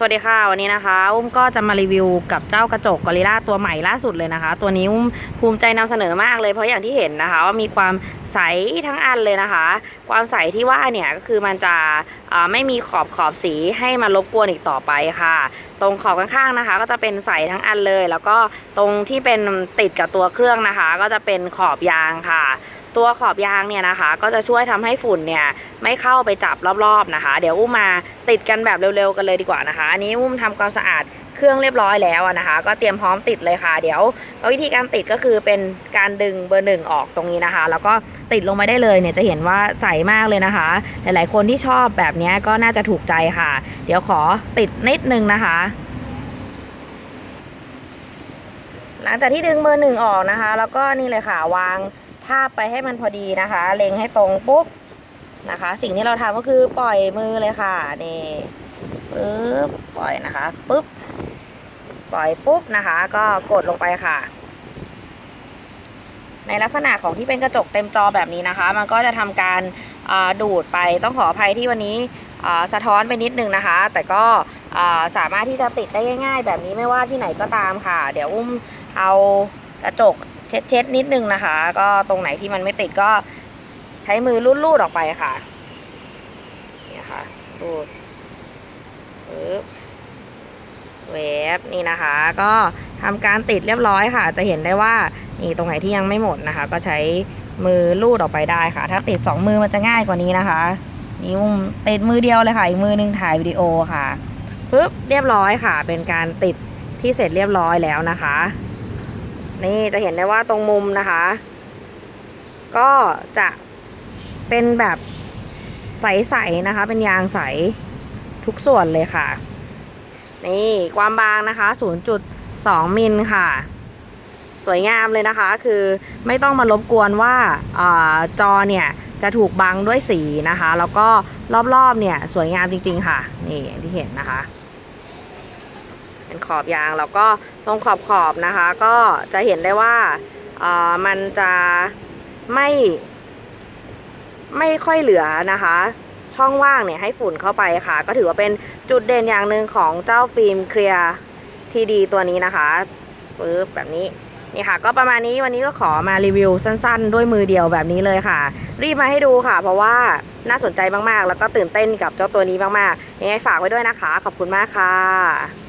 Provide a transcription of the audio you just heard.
สวัสดีค่ะ วันนี้นะคะ อุ้มก็จะมารีวิวกับเจ้ากระจกกอริลลาตัวใหม่ล่าสุดเลยนะคะ ตัวนี้อุ้มภูมิใจนำเสนอมากเลยเพราะอย่างที่เห็นนะคะ ว่ามีความใสทั้งอันเลยนะคะ ความใสที่ว่าเนี่ยก็คือมันจะไม่มีขอบขอบสีให้มารบกวนอีกต่อไปค่ะ ตรงขอบข้างๆนะคะ ก็จะเป็นใสทั้งอันเลย แล้วก็ตรงที่เป็นติดกับตัวเครื่องนะคะ ก็จะเป็นขอบยางค่ะ ตัวขอบยางเนี่ยนะคะ ก็จะช่วยทำให้ฝุ่นเนี่ยไม่เข้าไปจับรอบๆนะคะ เดี๋ยวอุ้มมาติดกันแบบเร็วๆกันเลยดีกว่านะคะ อันนี้อุ้มทำความสะอาดเครื่องเรียบร้อยแล้วอะนะคะ ก็เตรียมพร้อมติดเลยค่ะ เดี๋ยววิธีการติดก็คือเป็นการดึงเบอร์หนึ่งออกตรงนี้นะคะ แล้วก็ติดลงไปได้เลยเนี่ยจะเห็นว่าใสมากเลยนะคะ หลายๆคนที่ชอบแบบนี้ก็น่าจะถูกใจค่ะ เดี๋ยวขอติดนิดนึงนะคะหลังจากที่ดึงเบอร์หนึ่งออกนะคะ แล้วก็นี่เลยค่ะวาง ทาบไปให้มันพอดีนะคะ เล็งให้ตรงปุ๊บนะคะ สิ่งที่เราทำก็คือปล่อยมือเลยค่ะนี่ปึ๊บปล่อยนะคะปุ๊บปล่อยปุ๊บนะคะ ก็กดลงไปค่ะ ในลักษณะของที่เป็นกระจกเต็มจอแบบนี้นะคะ มันก็จะทำการดูดไปต้องขออภัยที่วันนี้สะท้อนไปนิดนึงนะคะ แต่ก็สามารถที่จะติดได้ง่าย ๆ แบบนี้ไม่ว่าที่ไหนก็ตามค่ะ เดี๋ยวอุ้มเอากระจก เช็ดเช็ดๆนิดนึงนะคะ ก็ตรงไหนที่มันไม่ติดก็ใช้มือลูดๆออกไปค่ะนี่ค่ะรูดปึ๊บเวฟนี่นะคะ ก็ทำการติดเรียบร้อยค่ะ จะเห็นได้ว่านี่ตรงไหนที่ยังไม่หมดนะคะ ก็ใช้มือลูดออกไปได้ค่ะ ถ้าติดสองมือมันจะง่ายกว่านี้นะคะนี่อุ้มติดมือเดียวเลยค่ะ อีกมือหนึงถ่ายวิดีโอค่ะปึ๊บเรียบร้อยค่ะ เป็นการติดที่เสร็จเรียบร้อยแล้วนะคะ นี่จะเห็นได้ว่าตรงมุมนะคะ ก็จะเป็นแบบใสๆนะคะ เป็นยางใสทุกส่วนเลยค่ะ นี่ความบางนะคะ 0.2 มิลค่ะ สวยงามเลยนะคะ คือไม่ต้องมารบกวนว่าอาจอเนี่ยจะถูกบังด้วยสีนะคะ แล้วก็รอบๆเนี่ยสวยงามจริงๆค่ะ นี่ที่เห็นนะคะ เป็นขอบยางแล้วก็ตรงขอบขอบนะคะ ก็จะเห็นได้ว่าอ่ามันจะไม่ไม่ค่อยเหลือนะคะ ช่องว่างเนี่ยให้ฝุ่นเข้าไปค่ะ ก็ถือว่าเป็นจุดเด่นอย่างหนึ่งของเจ้าฟิล์มเคลียร์ทีดีตัวนี้นะคะปึ๊บแบบนี้นี่ค่ะ ก็ประมาณนี้วันนี้ก็ขอมารีวิวสั้นๆ ด้วยมือเดียวแบบนี้เลยค่ะ รีบมาให้ดูค่ะ เพราะว่าน่าสนใจมากๆ แล้วก็ตื่นเต้นกับเจ้าตัวนี้มากๆยังไงฝากไว้ด้วยนะคะ ขอบคุณมากค่ะ